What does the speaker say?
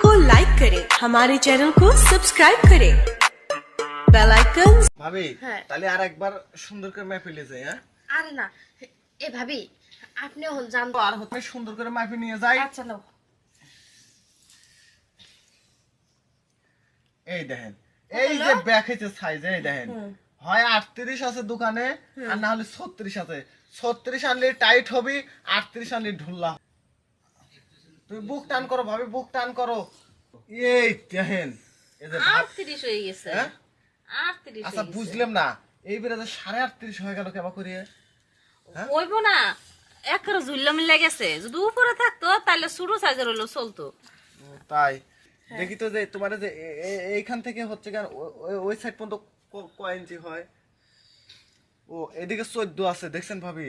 को लाइक करें हमारे चैनल को सब्सक्राइब करें बेल आइकन ভাবি হ্যাঁ। তাহলে আর একবার সুন্দর করে মাপিলে যাই হ্যাঁ আরে না এ ভাবি আপনিও হল জান আর হতে সুন্দর করে মাপি নিয়ে যাই আচ্ছা নাও এই দেখেন এই যে ব্যাগ হইছে সাইজ এই দেখেন হয় আটত্রিশ আছে দোকানে আর না হলে ছত্রিশ আছে। ছত্রিশ আনলে টাইট হবি আটত্রিশ আনলে ঢুল্লা তুমি বুক টান করো ভাবি বুক টান করো। এই দেখেন আটত্রিশ হয়ে গেছে। হ্যাঁ? আচ্ছা বুঝলাম না। এই বেড়ে সাড়ে আটত্রিশ হয়ে গেল কেবা করিয়ে? ওইব না। একের ঝুল্লা মিলে গেছে। যদি উপরে থাকতো তাহলে ছোট সাইজের হলো চলতো। তাই। হ্যাঁ। দেখি তো যে তোমার যে এইখান থেকে হচ্ছে কেন ওই সাইড পর্যন্ত ক- হয়? ও এদিকে চোদ্দ আছে দেখছেন ভাবি?